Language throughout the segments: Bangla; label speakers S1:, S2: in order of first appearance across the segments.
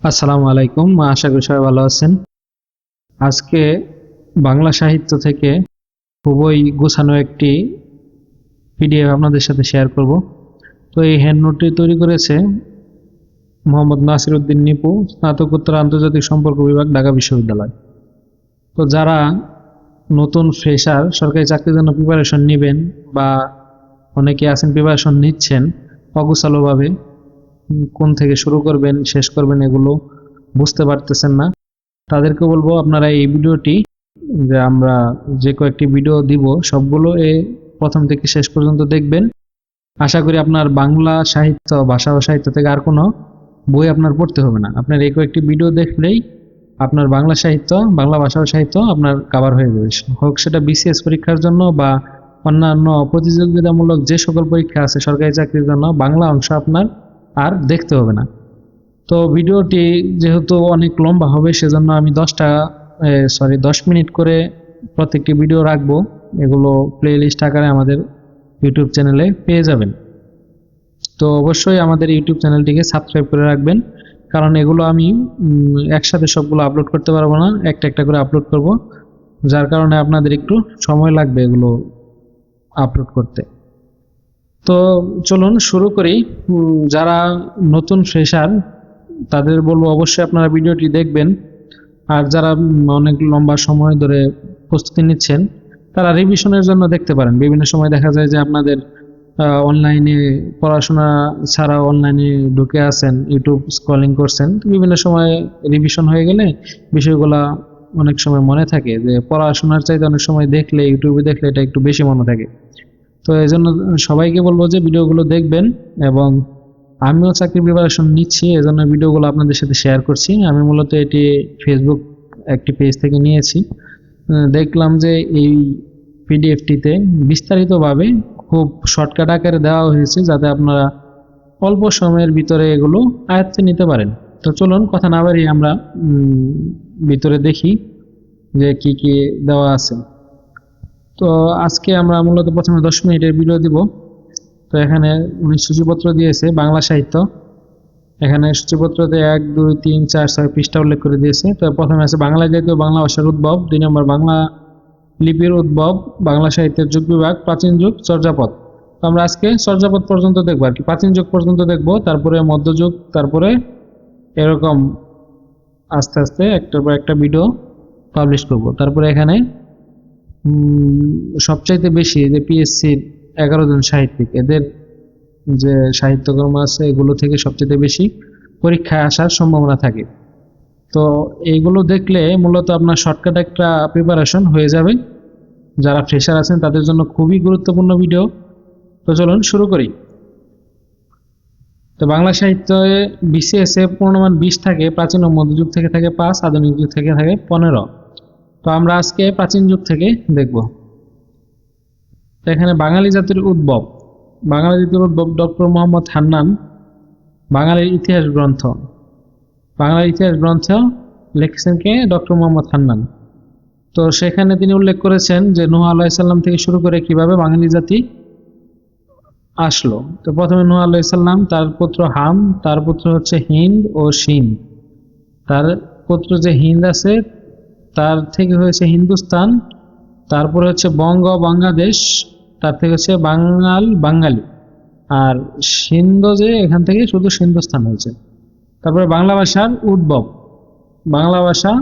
S1: আসসালামু আলাইকুম। আশা করি সবাই ভালো আছেন। আজকে বাংলা সাহিত্য থেকে খুবই গোছানো একটি পিডিএফ আপনাদের সাথে শেয়ার করব। তো এই হ্যান্ড নোটটি তৈরি করেছে মোহাম্মদ নাসির উদ্দিন নিপু স্নাতকোত্তর আন্তর্জাতিক সম্পর্ক বিভাগ ঢাকা বিশ্ববিদ্যালয়। তো যারা নতুন ফ্রেশার সরকারি চাকরির জন্য প্রিপারেশন নেবেন বা অনেকে আছেন প্রিপারেশন নিচ্ছেন অগোছালোভাবে উম, কোন থেকে শুরু করবেন, শেষ করবেন এগুলো বুঝতে পারতেছেন না। তাদেরকে বলব আপনারা এই ভিডিওটি, যে আমরা যে কয়েকটি ভিডিও দিব, সবগুলো এ প্রথম থেকে শেষ পর্যন্ত দেখবেন। আশা করি আপনার বাংলা সাহিত্য, ভাষা ও সাহিত্য থেকে আর কোনো বই আপনার পড়তে হবে না। আপনার এই কয়েকটি ভিডিও দেখলেই আপনার বাংলা সাহিত্য, বাংলা ভাষা ও সাহিত্য আপনার কাভার হয়ে যাবে। হোক সেটা বিসিএস পরীক্ষার জন্য বা অন্যান্য প্রতিযোগিতামূলক যে সকল পরীক্ষা আছে, সরকারি চাকরির জন্য, বাংলা অংশ আপনার আর দেখতে হবে না। তো ভিডিওটি যেহেতু অনেক লম্বা হবে, সেজন্য আমি দশটা সরি দশ মিনিট করে প্রত্যেকটি ভিডিও রাখব। এগুলো প্লে লিস্ট আকারে আমাদের ইউটিউব চ্যানেলে পেয়ে যাবেন। তো অবশ্যই আমাদের ইউটিউব চ্যানেলটিকে সাবস্ক্রাইব করে রাখবেন, কারণ এগুলো আমি একসাথে সবগুলো আপলোড করতে পারব না, একটা একটা করে আপলোড করব। যার কারণে আপনাদের একটু সময় লাগবে এগুলো আপলোড করতে। তো চলুন শুরু করি। যারা নতুন ফ্রেশার তাদের বলব অবশ্যই আপনারা ভিডিওটি দেখবেন। আর যারা অনেক লম্বা সময় ধরে প্রস্তুতি নিচ্ছেন, তারা রিভিশনের জন্য দেখতে পারেন। বিভিন্ন সময় দেখা যায় যে আপনাদের অনলাইনে পড়াশোনা ছাড়া অনলাইনে ঢুকে আছেন ইউটিউব স্ক্রলিং করছেন। বিভিন্ন সময় রিভিশন হয়ে গেলে বিষয়গুলা অনেক সময় মনে থাকে যে পড়াশোনার চাইতে অনেক সময় দেখলে ইউটিউবে দেখলে এটা একটু বেশি মনে থাকে। তো এই জন্য সবাইকে বলব যে ভিডিওগুলো দেখবেন এবং আমিও চাকরির প্রিপারেশন নিচ্ছি এই জন্য ভিডিওগুলো আপনাদের সাথে শেয়ার করছি। আমি মূলত এটি ফেসবুক একটি পেজ থেকে নিয়েছি। দেখলাম যে এই পিডিএফটিতে বিস্তারিতভাবে খুব শর্টকাট আকারে দেওয়া হয়েছে যাতে আপনারা অল্প সময়ের ভিতরে এগুলো আয়ত্তে নিতে পারেন। তো চলুন, কথা না বাড়িয়ে আমরা ভিতরে দেখি যে কি কি দেওয়া আছে। তো আজকে আমরা মূলত প্রথমে দশ মিনিটের ভিডিও দিব। তো এখানে উনি সূচিপত্র দিয়েছে, বাংলা সাহিত্য। এখানে সূচিপত্রতে এক, দুই, তিন, চার, ছয় পৃষ্ঠা উল্লেখ করে দিয়েছে। তো প্রথমে আছে বাংলা জাতীয় বাংলা ভাষার উদ্ভব, দুই নম্বর বাংলা লিপির উদ্ভব, বাংলা সাহিত্যের যুগ বিভাগ, প্রাচীন যুগ, চর্যাপদ। তো আমরা আজকে চর্যাপদ পর্যন্ত দেখব আর কি। প্রাচীন যুগ পর্যন্ত দেখব, তারপরে মধ্যযুগ তারপরে এরকম আস্তে আস্তে একটার পর একটা ভিডিও পাবলিশ করব। তারপরে এখানে সবচাইতে বেশি যে পিএসসির এগারো জন সাহিত্যিক, এদের যে সাহিত্যকর্ম আছে এগুলো থেকে সবচেয়ে বেশি পরীক্ষায় আসার সম্ভাবনা থাকে। তো এইগুলো দেখলে মূলত আপনার শর্টকাট একটা প্রিপারেশন হয়ে যাবে। যারা ফ্রেশার আছেন তাদের জন্য খুবই গুরুত্বপূর্ণ ভিডিও তো চলুন শুরু করি। তো বাংলা সাহিত্যে বিসিএস এ পূর্ণমান বিশ থাকে, প্রাচীন ও মধ্যযুগ থেকে থাকে পাঁচ, আধুনিক যুগ থেকে থাকে পনেরো। তো আমরা আজকে প্রাচীন যুগ থেকে দেখব। এখানে বাঙালি জাতির উদ্ভব। বাঙালি জাতির উদ্ভব ডক্টর মোহাম্মদ হান্নান, বাঙালির ইতিহাস গ্রন্থ। বাংলার ইতিহাস গ্রন্থ লিখেছেন কে? ডক্টর মোহাম্মদ হান্নান। তো সেখানে তিনি উল্লেখ করেছেন যে নুহ আলাইসাল্লাম থেকে শুরু করে কীভাবে বাঙালি জাতি আসলো। তো প্রথমে নুহ আলাইসাল্লাম তার পুত্র হাম, তার পুত্র হচ্ছে হিন্দ ও সিন তার পুত্র যে হিন্দ আছে তার থেকে হয়েছে হিন্দুস্তান, তারপরে হচ্ছে বঙ্গ, বাংলাদেশ, তার থেকে হচ্ছে বাঙাল বাঙালি। আর সিন্ধু যে এখান থেকে শুধু সিন্ধুস্থান হয়েছে। তারপরে বাংলা ভাষার উদ্ভব। বাংলা ভাষা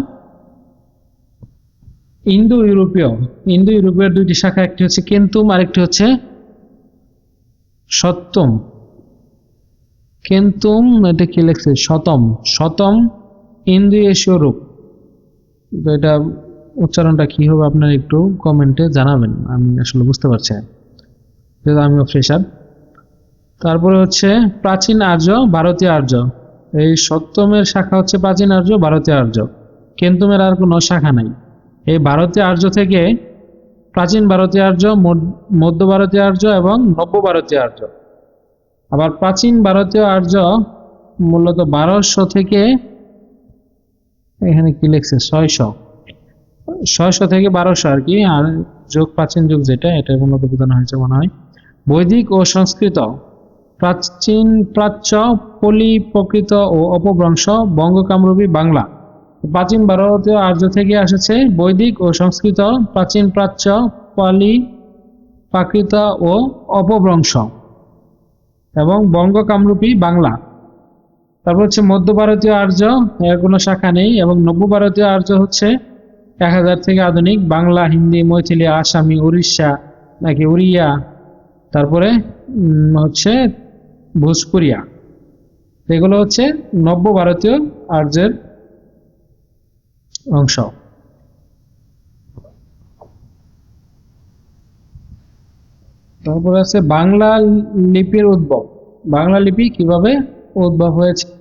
S1: ইন্দো ইউরোপীয় ইন্দো ইউরোপীয় দুইটি শাখা, একটি হচ্ছে কেন্তুম, আরেকটি হচ্ছে সত্যম। কেন্তুম, এটা কি লেখছে? শতম শতম ইন্দো এশীয় রূপ। তো এটা উচ্চারণটা কি হবে আপনার একটু কমেন্টে জানাবেন। আমি আসলে বুঝতে পারছি যেহেতু আমিও ফ্রেশার তারপরে হচ্ছে প্রাচীন আর্য, ভারতীয় আর্য। এই সপ্তমের শাখা হচ্ছে প্রাচীন আর্য, ভারতীয় আর্য। কেন্তুমের আর কোনো শাখা নাই। এই ভারতীয় আর্য থেকে প্রাচীন ভারতীয় আর্য মধ্য ভারতীয় আর্য এবং নব্য ভারতীয় আর্য। আবার প্রাচীন ভারতীয় আর্য মূলত বারোশো থেকে এখানে কি লিখছে? ছয়শো। ছয়শো থেকে বারোশো আর কি, আর যুগ প্রাচীন যুগ যেটা, এটা মূলত বোঝানো হয়েছে মনে হয়। বৈদিক ও সংস্কৃত, প্রাচীন প্রাচ্য পলি প্রকৃত ও অপভ্রংশ বঙ্গ কামরূপী বাংলা। প্রাচীন ভারতীয় আর্য থেকে এসেছে বৈদিক ও সংস্কৃত, প্রাচীন প্রাচ্য পালি প্রাকৃত ও অপভ্রংশ এবং বঙ্গ কামরূপী বাংলা। তারপর হচ্ছে মধ্য ভারতীয় আর্য, এর কোনো শাখা নেই এবং নব্য ভারতীয় আর্য হচ্ছে এক হাজার থেকে আধুনিক বাংলা, হিন্দি, মৈথিলি, আসামি, উড়িষ্যা, নাকি উড়িয়া, তারপরে হচ্ছে ভোজপুরিয়া। এগুলো হচ্ছে নব্য ভারতীয় আর্যের অংশ। তারপরে আছে বাংলা লিপির উদ্ভব। বাংলা লিপি কীভাবে উদ্ভব হয়েছে?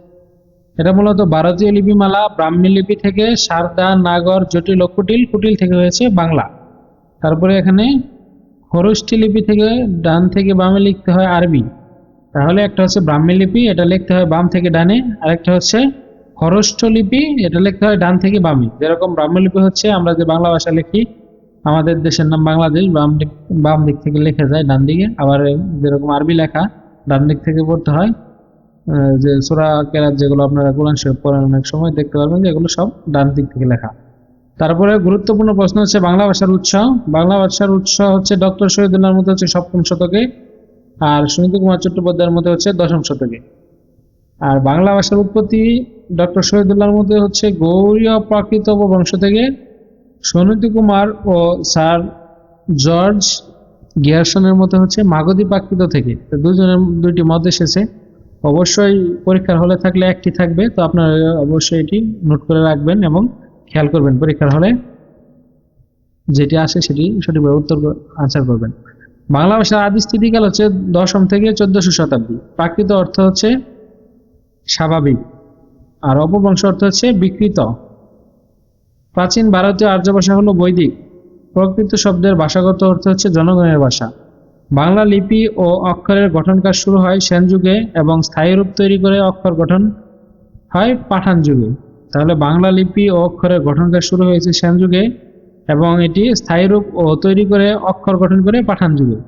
S1: এটা মূলত ভারতীয় লিপিমালা, ব্রাহ্মী লিপি থেকে সারদা, নাগর, জটিল ও কুটিল কুটিল থেকে হয়েছে বাংলা। তারপরে এখানে খরষ্টি লিপি থেকে ডান থেকে বামে লিখতে হয় আরবি। তাহলে একটা হচ্ছে ব্রাহ্মী লিপি, এটা লিখতে হয় বাম থেকে ডানে। আরেকটা হচ্ছে খরষ্ঠ লিপি, এটা লিখতে হয় ডান থেকে বামে। যেরকম ব্রাহ্মী লিপি হচ্ছে, আমরা যে বাংলা ভাষা লিখি, আমাদের দেশের নাম বাংলাদেশ, বাম দিক বাম দিক থেকে লেখা যায়, ডান দিকে। আবার যেরকম আরবি লেখা, ডান দিক থেকে পড়তে হয় যে সোরা কেরাত যেগুলো আপনারা কোরআন শরীফ পড়েন অনেক সময় দেখতে পারবেন যে এগুলো সব ডান দিক থেকে লেখা। তারপরে গুরুত্বপূর্ণ প্রশ্ন হচ্ছে, বাংলা ভাষার উৎস। বাংলা ভাষার উৎস হচ্ছে ডক্টর শহীদুল্লাহর মধ্যে হচ্ছে সপ্তম শতকে আর সুনীত কুমার চট্টোপাধ্যায়ের মধ্যে হচ্ছে দশম শতকে। আর বাংলা ভাষার উৎপত্তি ডক্টর শহীদুল্লাহর মধ্যে হচ্ছে গৌরীয় প্রাকৃত বংশ থেকে সুনীতি কুমার ও স্যার জর্জ গিয়ারসনের মতো হচ্ছে মাগধী প্রাকৃত থেকে। দুজনের দুইটি মত এসেছে। অবশ্যই পরীক্ষার হলে থাকলে একটি থাকবে, তো আপনারা অবশ্যই এটি নোট করে রাখবেন এবং খেয়াল করবেন পরীক্ষার হলে যেটি আসে সেটি সঠিকভাবে উত্তর আনসার করবেন। বাংলা ভাষার আদি স্থিতিকাল হচ্ছে দশম থেকে চোদ্দশো শতাব্দী। প্রাকৃত অর্থ হচ্ছে স্বাভাবিক, আর অপভ্রংশ অর্থ হচ্ছে বিকৃত। প্রাচীন ভারতীয় আর্য ভাষা হলো বৈদিক। প্রকৃত শব্দের ভাষাগত অর্থ হচ্ছে জনগণের ভাষা। বাংলা লিপি ও অক্ষরের গঠন কাজ শুরু হয় সেন যুগে এবং স্থায়ী রূপ তৈরি করে অক্ষর গঠন হয় পাঠান যুগে। তাহলে বাংলা লিপি ও অক্ষরের গঠন কাজ শুরু হয়েছে সেন যুগে এবং এটি স্থায়ী রূপ ও তৈরি করে অক্ষর গঠন করে পাঠান যুগে।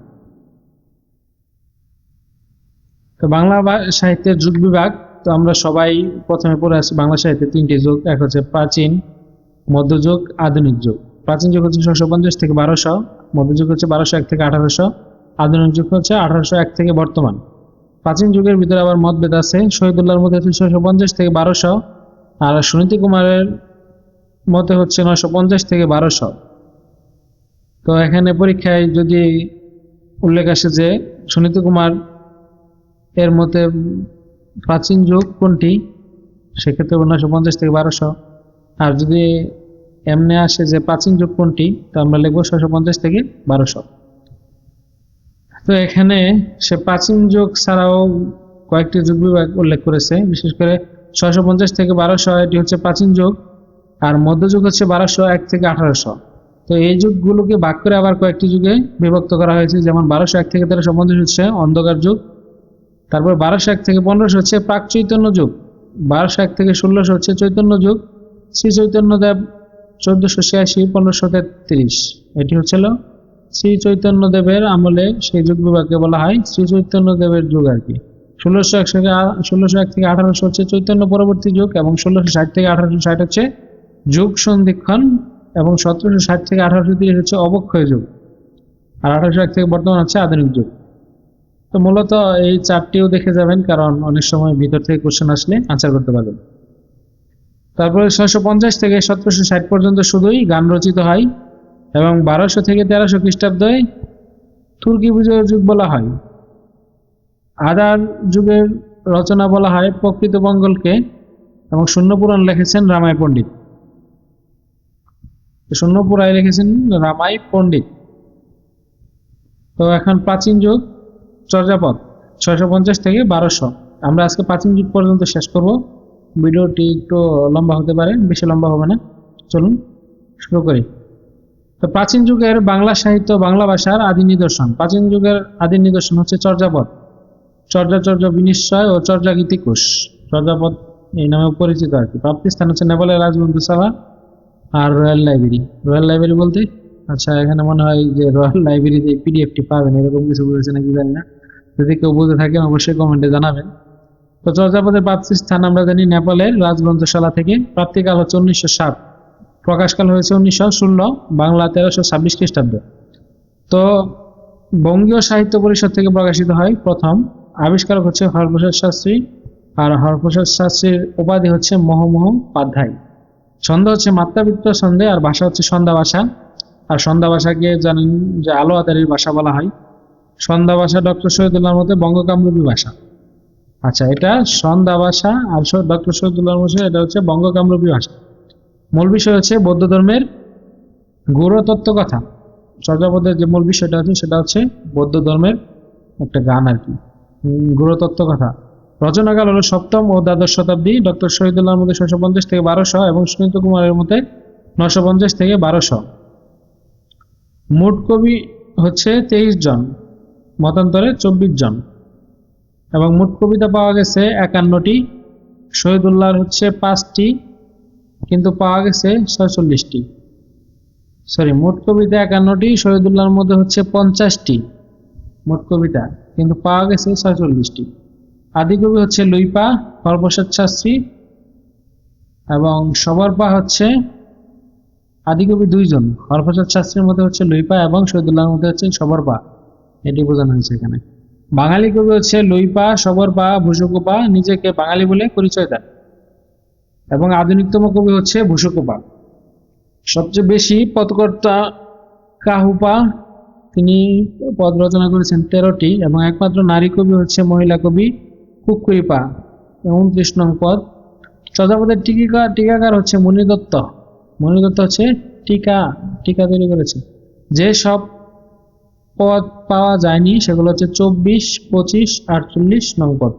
S1: তো বাংলা সাহিত্যের যুগ বিভাগ, তো আমরা সবাই প্রথমে পড়ে আসি বাংলা সাহিত্যে তিনটি যুগ। এক হচ্ছে প্রাচীন মধ্যযুগ আধুনিক যুগ। প্রাচীন যুগ হচ্ছে ছশো পঞ্চাশ থেকে বারোশো মধ্যযুগ হচ্ছে বারোশো এক থেকে আঠারোশো। আধুনিক যুগ হচ্ছে আঠারোশো এক থেকে বর্তমান। প্রাচীন যুগের ভিতরে আবার মতভেদ আছে। শহীদুল্লাহর মধ্যে ছশো পঞ্চাশ থেকে বারোশো আর সুনীতি কুমারের মতে হচ্ছে নশো পঞ্চাশ থেকে বারোশো। তো এখানে পরীক্ষায় যদি উল্লেখ আসে যে সুনীতি কুমার এর মতে প্রাচীন যুগ কোনটি, সেক্ষেত্রে নশো পঞ্চাশ থেকে বারোশো। আর যদি এমনি আসে যে প্রাচীন যুগ কোনটি, তো আমরা লিখব ছশো পঞ্চাশ থেকে বারোশো। তো এখানে সে প্রাচীন যুগ ছাড়াও কয়েকটি যুগ বিভাগ উল্লেখ করেছে। বিশেষ করে ছশো পঞ্চাশ থেকে বারোশো, এটি হচ্ছে প্রাচীন যুগ। আর মধ্যযুগ হচ্ছে বারোশো এক থেকে আঠারোশো। তো এই যুগগুলোকে ভাগ করে আবার কয়েকটি যুগে বিভক্ত করা হয়েছে। যেমন বারোশো এক থেকে তেরোশো পঞ্চাশ হচ্ছে অন্ধকার যুগ। তারপর বারোশো এক থেকে পনেরোশো হচ্ছে প্রাক চৈতন্য যুগ। বারোশো এক থেকে ষোলোশো হচ্ছে চৈতন্য যুগ। শ্রী চৈতন্য দেব চোদ্দশো ছিয়াশি, পনেরোশো তেত্রিশ। এটি হচ্ছিল শ্রী চৈতন্য দেবের আমলে সেই যুগ বিভাগকে বলা হয় শ্রী চৈতন্য দেবের যুগ আর কি। ষোলোশো এক থেকে ষোলোশো এক থেকে আঠারোশো হচ্ছে চৈতন্য পরবর্তী যুগ এবং ষোলোশো ষাট থেকে আঠারোশো ষাট হচ্ছে যুগ সন্ধিক্ষণ এবং সতেরোশো ষাট থেকে আঠারোশো তিরিশ হচ্ছে অবক্ষয় যুগ। আর আঠারোশো এক থেকে বর্তমান হচ্ছে আধুনিক যুগ। তো মূলত এই চারটিও দেখে যাবেন, কারণ অনেক সময় ভিতর থেকে কোশ্চেন আসলে আনসার করতে পারবেন। তারপরে ছয়শো পঞ্চাশ থেকে সতেরোশো ষাট পর্যন্ত শুধুই গান রচিত হয়। এবং বারোশো থেকে তেরোশো খ্রিস্টাব্দে তুর্কি বিজয়ের যুগ বলা হয়। আদার যুগের রচনা বলা হয় প্রকৃত মঙ্গলকে এবং শূন্যপুরাণ লিখেছেন রামাই পণ্ডিত। শূন্যপুরায় লিখেছেন রামাই পণ্ডিত। তো এখন প্রাচীন যুগ, চর্যাপদ, ছয়শো পঞ্চাশ থেকে বারোশো। আমরা আজকে প্রাচীন যুগ পর্যন্ত শেষ করব। ভিডিওটি একটু লম্বা হতে পারে, বেশি লম্বা হবে না। চলুন, শুরু করি। তো প্রাচীন যুগের বাংলা সাহিত্য, বাংলা ভাষার আদি নিদর্শন। প্রাচীন যুগের আদি নিদর্শন হচ্ছে চর্যাপদ। চর্যাচর্য বিনিশ্চয় ও চর্যা গীতিকোষ চর্যাপদ এই নামে পরিচিত আর কি। প্রাপ্তি স্থান হচ্ছে নেপালের রাজবন্ধু সভা আর রয়্যাল লাইব্রেরি। রয়্যাল লাইব্রেরি বলতে? আচ্ছা এখানে মনে হয় যে রয়্যাল লাইব্রেরিতে পিডিএফটি পাবেন, এরকম কিছু বলেছে নাকি জানি না। যদি কেউ বুঝে থাকেন, অবশ্যই কমেন্টে জানাবেন। তো চর্যাপদের প্রাপ্তির স্থান আমরা জানি নেপালের রাজগ্রন্থশালা থেকে। প্রাপ্তিকাল হচ্ছে উনিশশো সাত। প্রকাশকাল হয়েছে উনিশশো ষোলো, বাংলা তেরোশো ছাব্বিশ খ্রিস্টাব্দ। তো বঙ্গীয় সাহিত্য পরিষদ থেকে প্রকাশিত হয় প্রথম। আবিষ্কারক হচ্ছে হরপ্রসাদ শাস্ত্রী। আর হরপ্রসাদ শাস্ত্রীর উপাধি হচ্ছে মহমোহ পাধ্যায় ছন্দ হচ্ছে মাত্রাবৃত্ত ছন্দে আর ভাষা হচ্ছে সন্ধ্যা ভাষা। আর সন্ধ্যা ভাষাকে জানেন যে আলো আদারির ভাষা বলা হয়। সন্ধ্যা ভাষা ডক্টর শহীদুল্লাহর মতে বঙ্গকামরূপী ভাষা। আচ্ছা এটা সন্ধ্যা ভাষা আর ডক্টর শহীদুল্লাহর মতে এটা হচ্ছে বঙ্গকামরূপী ভাষা। মূল বিষয় হচ্ছে বৌদ্ধ ধর্মের গৌরতত্ত্ব কথা চর্যাপদের যে মূল বিষয়টা আছে, সেটা হচ্ছে বৌদ্ধ ধর্মের একটা গান আর কি। গুরুতত্ত্ব কথা রচনাকাল হলো সপ্তম ও দ্বাদশ শতাব্দী, ডক্টর শহীদুল্লাহর মধ্যে ছশো পঞ্চাশ থেকে বারোশো এবং সুনীত কুমারের মধ্যে নশো পঞ্চাশ থেকে বারোশো। মোট কবি হচ্ছে তেইশ জন, মতান্তরে চব্বিশ জন। এবং মোট কবিতা পাওয়া গেছে একান্নটি। শহীদুল্লাহর হচ্ছে পাঁচটি। কিন্তু পাওয়া গেছে ছয়চল্লিশটি। সরি মোট কবিতা একান্নটি, শহীদুল্লাহর মধ্যে হচ্ছে পঞ্চাশটি মোট কবিতা, কিন্তু পাওয়া গেছে ছয়চল্লিশটি। আদিকবি হচ্ছে লুইপা, হরপ্রসাদ শাস্ত্রী এবং সবার পা হচ্ছে আদিকবি দুইজন, হরপ্রসাদ শাস্ত্রীর মধ্যে হচ্ছে লুইপা এবং শহীদুল্লাহর মধ্যে হচ্ছে সবার পা। এটি বোঝানো হয়েছে এখানে। বাঙালি কবি হচ্ছে লুইপা, সবর পা, ভূষকোপা, নিজেকে বাঙালি বলে পরিচয় দেন। এবং আধুনিকতম কবি হচ্ছে ভূষকোপা। সবচেয়ে বেশি পদকর্তা কাহুপা, তিনি পদ রচনা করেছেন তেরোটি এবং একমাত্র নারী কবি হচ্ছে মহিলা কবি কুকুরিপা উনত্রিশ নং পদ। চর্যাপদের টিকা টিকাকার হচ্ছে মণি দত্ত মণি দত্ত হচ্ছে টিকা টিকা তৈরি করেছে। যে সব পদ পাওয়া যায়নি, সেগুলো হচ্ছে চব্বিশ, পঁচিশ, আটচল্লিশ নং পদ।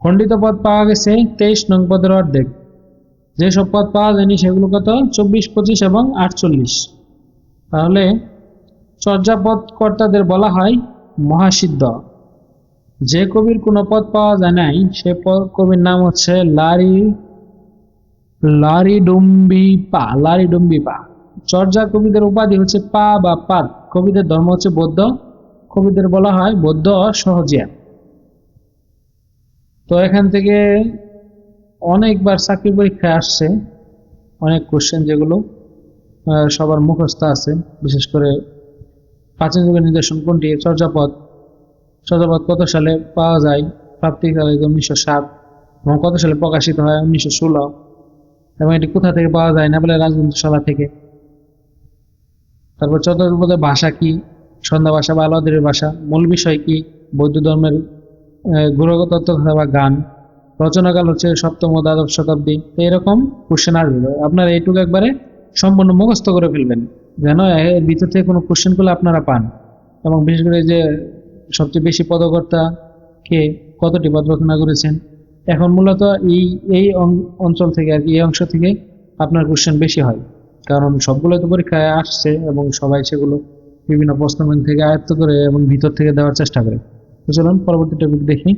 S1: খণ্ডিত পদ পাওয়া গেছে তেইশ নং পদের অর্ধেক। যেসব পদ পাওয়া যায়নি সেগুলো কত? চব্বিশ, পঁচিশ এবং আটচল্লিশ। তাহলে চর্যাপদ কর্তাদের বলা হয় মহাসিদ্ধ। যে কবির কোনো পদ পাওয়া যায় নাই, সে কবির নাম হচ্ছে লারি লারি ডুম্বি পা লারি ডুম্বি পা চর্যা কবিদের উপাধি হচ্ছে পা বা পাদ। কবিদের ধর্ম হচ্ছে বৌদ্ধ। কবিদের বলা হয় বৌদ্ধ সহজিয়া। তো এখান থেকে অনেকবার চাকরি পরীক্ষায় আসছে, অনেক কোশ্চেন যেগুলো সবার মুখস্থ আছে, বিশেষ করে প্রাচীন যুগের নিদর্শন কোনটি? চর্যাপদ। চর্যাপদ কত সালে পাওয়া যায়? প্রাপ্তিকালে উনিশশো সাত এবং কত সালে প্রকাশিত হয়? উনিশশো ষোলো। এবং এটি কোথা থেকে পাওয়া যায়? না বলে রাজবংশশালা থেকে। তারপর চতুর্পদের ভাষা কি? সন্ধ্যা ভাষা বা আলাদের ভাষা। মূল বিষয় কি? বৌদ্ধ ধর্মের গুরুগত তত্ত্ব বা গান। রচনাকাল হচ্ছে সপ্তম দ্বাদশ শতাব্দী। এরকম কোশ্চেন আসবে। আপনারা এইটুকু একবারে সম্পূর্ণ মুখস্থ করে ফেলবেন, যেন এর ভিতর থেকে কোনো কোশ্চেনগুলো আপনারা পান। এবং বিশেষ করে যে সবচেয়ে বেশি পদকর্তা কে কতটি পদ রচনা করেছেন, এখন মূলত এই এই অঞ্চল থেকে আর কি, এই অংশ থেকে আপনার কোশ্চেন বেশি হয়। কারণ সবগুলো তো পরীক্ষায় আসছে এবং সবাই সেগুলো বিভিন্ন প্রশ্ন থেকে আয়ত্ত করে এবং ভিতর থেকে দেওয়ার চেষ্টা করে। চলুন পরবর্তী টপিক দেখি।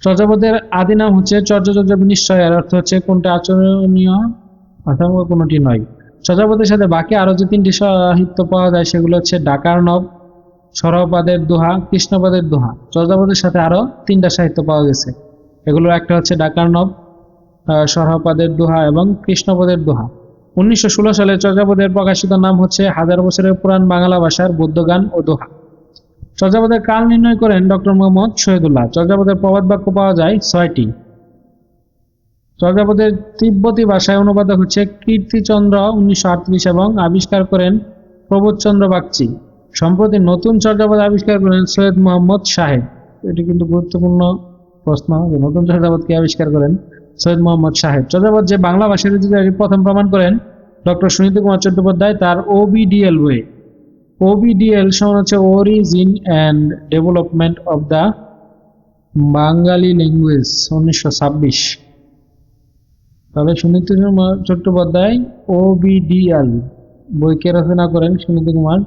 S1: চর্যাপদের আদি নাম হচ্ছে চর্যাচর্য বিনিশ্চয়। এর অর্থ হচ্ছে কোনটা আচরণীয়? অথবা কোনোটি নয়। চর্যাপদের সাথে বাকি আরও যে তিনটি সাহিত্য পাওয়া যায়, সেগুলো হচ্ছে ডাকার নব সরহপাদের দোহা, কৃষ্ণপদের দোহা। চর্যাপদের সাথে আরও তিনটা সাহিত্য পাওয়া গেছে। এগুলোর একটা হচ্ছে ডাকার নব সরহপাদের দোহা এবং কৃষ্ণপদের দোহা। উনিশশো ষোলো সালে চর্যাপদের প্রকাশিত নাম হচ্ছে হাজার বছরের পুরাণ বাংলা ভাষার বৌদ্ধ গান ও দোহা। চর্যাপদের কাল নির্ণয় করেন ডক্টর মোহাম্মদ শহীদুল্লাহ। চর্যাপদের প্রবাদ বাক্য পাওয়া যায় ছয়টি। চর্যাপদের তিব্বতী ভাষায় অনুবাদক হচ্ছে কীর্তিচন্দ্র উনিশশো আটত্রিশ এবং আবিষ্কার করেন প্রবোধচন্দ্র বাগচি। সম্প্রতি নতুন চর্যাপদ আবিষ্কার করেন সৈয়দ মোহাম্মদ সাহেব এটি কিন্তু গুরুত্বপূর্ণ প্রশ্ন যে নতুন চর্যাপদ কে আবিষ্কার করেন সৈয়দ মোহাম্মদ সাহেব চর্যাপদ যে বাংলা ভাষার প্রথম প্রমাণ করেন ডক্টর সুনীত কুমার চট্টোপাধ্যায় তার ওবিডিএল বইয়ে ওবিডিএল সমান হচ্ছে origin and development of the Bengali language উনিশশো ছাব্বিশ। তাহলে সুনীত কুমার চট্টোপাধ্যায় ওবিডিএল বইকে রচনা করেন সুনীত কুমার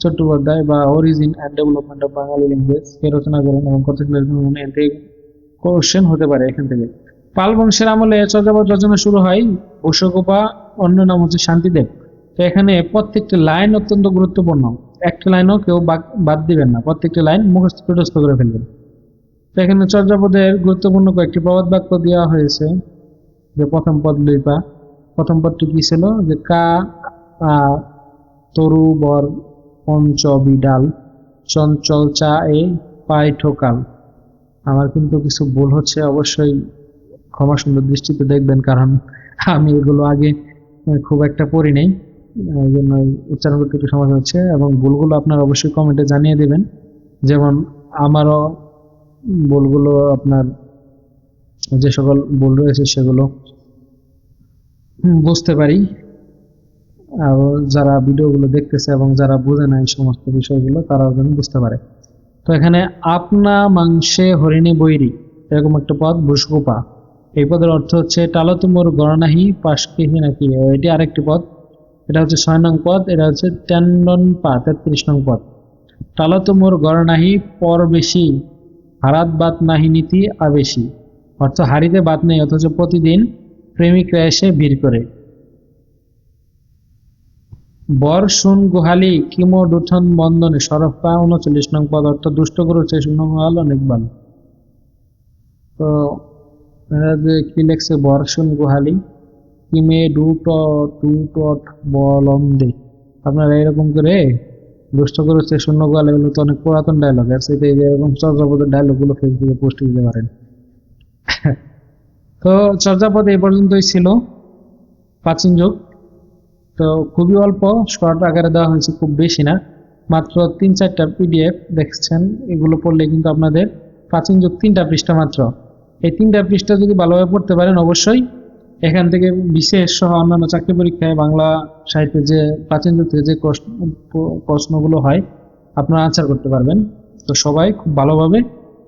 S1: চট্টোপাধ্যায় বা origin and development of Bengali language কে রচনা করেন এবং কত কোশ্চেন হতে পারে এখান থেকে। পাল বংশের আমলে চর্যাপদ রচনা শুরু হয় অশোকোপা অন্য নাম হচ্ছে শান্তিদেব। তো এখানে প্রত্যেকটি লাইন অত্যন্ত গুরুত্বপূর্ণ। একটা লাইনও কেউ বাদ দিবেন না। প্রত্যেকটি লাইন মুখস্থ মুখস্থ করে ফেলবেন। তো এখানে চর্যাপদের গুরুত্বপূর্ণ কয়েকটি প্রবাদ বাক্য দেওয়া হয়েছে। যে প্রথম পদ লইপা প্রথম পদটি কি ছিল? যে কা তরু, বর, পঞ্চ, বিডাল, চঞ্চল, চা, এ পায় ঠোকাল। আমার কিন্তু কিছু ভুল হচ্ছে, অবশ্যই ক্ষমা সুন্দর দৃষ্টিতে দেখবেন, কারণ আমি এগুলো আগে খুব একটা পড়ি নেই। জন্য উচ্চারণ করতে একটু সমস্যা হচ্ছে এবং ভুলগুলো আপনারা অবশ্যই কমেন্টে জানিয়ে দেবেন। যেমন আমারও ভুলগুলো আপনার যে সকল ভুল রয়েছে সেগুলো বুঝতে পারি। আর যারা ভিডিওগুলো দেখতেছে এবং যারা বোঝে না সমস্ত বিষয়গুলো, তারাও যেন বুঝতে পারে। তো এখানে আপনা মাংসে হরিণী বৈরি, এরকম একটা পদ, ভুসকোপা। এই পদের অর্থ হচ্ছে টালতুমোর গণনাহি পাশকেহি নাকি? এটি আরেকটি পদ। এটা হচ্ছে ছয় নং পদ, এটা হচ্ছে টেন্ডন পা, তেত্রিশ নং পদ। টালতুমোর গণনাহি পর বেশি, হারাত বাত নাহি নীতি, আবেশি। অর্থ হারিতে বাত নেই, অথচ প্রতিদিন প্রেমিকরা এসে ভিড় করে। বর শুন গুহালি, কিমো ডুঠন বন্ধনে সরফ পা উনচল্লিশ নং পদ। অর্থ দুষ্ট গরু চেষ্টা নং হল অনেক ভালো তো কি লেখছে, বর শুন গুহালি? কিমে ডুট টুট বলন্দে আপনারা এরকম করে দুষ্ট চেষ্টা শূন্য গোয়াল এগুলো তো অনেক পুরাতন ডায়লগ আর সেটা এরকম চর্যাপদের ডায়লগগুলো ফেসবুকে পোস্ট দিতে পারেন। তো চর্যাপদ এই পর্যন্তই ছিল, প্রাচীন যুগ। তো খুবই অল্প শর্ট আকারে দেওয়া হয়েছে, খুব বেশি না। মাত্র তিন চারটা পিডিএফ দেখছেন, এগুলো পড়লে কিন্তু আপনাদের প্রাচীন যুগ তিনটা পৃষ্ঠা মাত্র। এই তিনটা পৃষ্ঠা যদি ভালোভাবে পড়তে পারেন, অবশ্যই এখান থেকে বিশেষ সহ অন্যান্য চাকরি পরীক্ষায় বাংলা সাহিত্যে যে প্রাচীন থেকে যে প্রশ্ন প্রশ্নগুলো হয়, আপনারা আনসার করতে পারবেন। তো সবাই খুব ভালোভাবে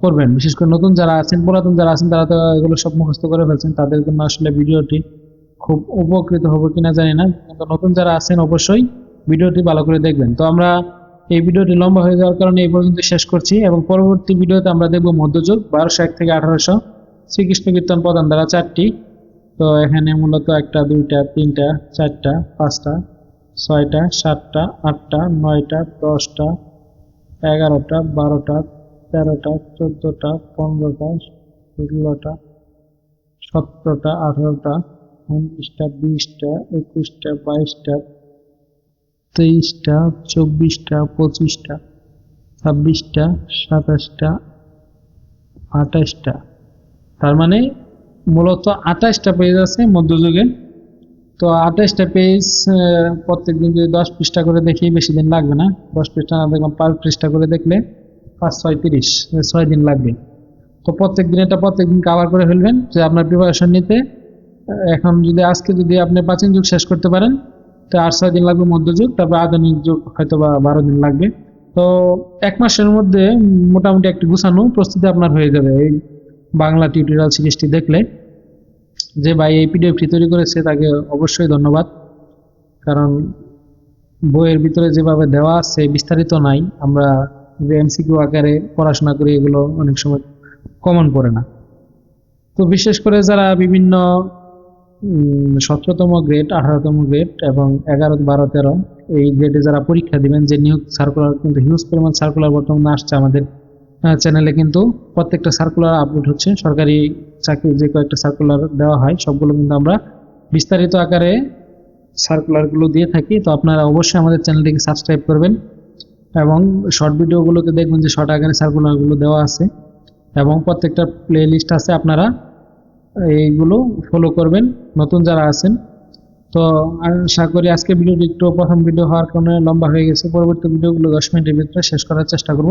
S1: করবেন। বিশেষ করে নতুন যারা আছেন, পুরাতন যারা আছেন, তারা তো এগুলো সব মুখস্থ করে ফেলছেন। তাদের জন্য আসলে ভিডিওটি খুব উপকৃত হবে কিনা জানি না। কিন্তু নতুন যারা আছেন, অবশ্যই ভিডিওটি ভালো করে দেখবেন। তো আমরা এই ভিডিওটি লম্বা হয়ে যাওয়ার কারণে এই পর্যন্ত শেষ করছি এবং পরবর্তী ভিডিওতে আমরা দেখব মধ্যযুগ, বারোশো এক থেকে আঠারোশো শ্রীকৃষ্ণ কীর্তন প্রধান দ্বারা চারটি তো এখানে মূলত একটা, দুইটা, তিনটা, চারটা, পাঁচটা, ছয়টা, সাতটা, আটটা, নয়টা, দশটা, এগারোটা, বারোটা, তেরোটা, চোদ্দোটা, পনেরোটা, ষোলোটা, সতেরোটা, আঠারোটা, উনিশটা, বিশটা, একুশটা, বাইশটা, তেইশটা, চব্বিশটা, পঁচিশটা, ছাব্বিশটা, সাতাশটা, আঠাশটা। তার মানে মূলত আঠাশটা পেজ আছে মধ্যযুগে তো আঠাশটা পেজ প্রত্যেক দিন যদি দশ পৃষ্ঠা করে দেখি, বেশি দিন লাগবে না। দশ পৃষ্ঠা না দেখলাম, পাঁচ পৃষ্ঠা করে দেখলে পাঁচ, ছয়, তিরিশ ছয় দিন লাগবে। তো প্রত্যেক দিন এটা প্রত্যেক দিন কাভার করে ফেলবেন, যে আপনার প্রিপারেশন নিতে। এখন যদি আজকে যদি আপনি প্রাচীন যুগ শেষ করতে পারেন, তো আর ছয় দিন লাগবে মধ্যযুগ, তারপর আধুনিক যুগ হয়তো বা বারো দিন লাগবে। তো এক মাসের মধ্যে মোটামুটি একটি গুছানো প্রস্তুতি আপনার হয়ে যাবে। এই বাংলা টিউটোরিয়াল সিরিজটি দেখলে যে ভাই এই পিডিএফটি তৈরি করেছে তাকে অবশ্যই ধন্যবাদ। কারণ বইয়ের ভিতরে যেভাবে দেওয়া আছে বিস্তারিত নাই, আমরা যে এমসিকিউ আকারে পড়াশোনা করি এগুলো অনেক সময় কমন পড়ে না। তো বিশেষ করে যারা বিভিন্ন সতেরোতম গ্রেড আঠারোতম গ্রেড এবং এগারো, বারো, তেরো, এই গ্রেডে যারা পরীক্ষা দিবেন, যে নিয়োগ সার্কুলার কিন্তু হিউজ পরিমাণ সার্কুলার বর্তমানে আসছে আমাদের চ্যানেলে কিন্তু প্রত্যেকটা সার্কুলার আপলোড হচ্ছে। সরকারি চাকরি যে কয়েকটা সার্কুলার দেওয়া হয়, সবগুলো কিন্তু আমরা বিস্তারিত আকারে সার্কুলারগুলো দিয়ে থাকি। তো আপনারা অবশ্যই আমাদের চ্যানেলটিকে সাবস্ক্রাইব করবেন এবং শর্ট ভিডিওগুলোতে দেখবেন যে শর্ট আকারে সার্কুলারগুলো দেওয়া আছে এবং প্রত্যেকটা প্লে লিস্ট আছে, আপনারা এইগুলো ফলো করবেন। নতুন যারা আছেন, তো আশা করি আজকে ভিডিওটি একটু প্রথম ভিডিও হওয়ার কারণে লম্বা হয়ে গেছে। পরবর্তী ভিডিওগুলো দশ মিনিটের ভিতরে শেষ করার চেষ্টা করব।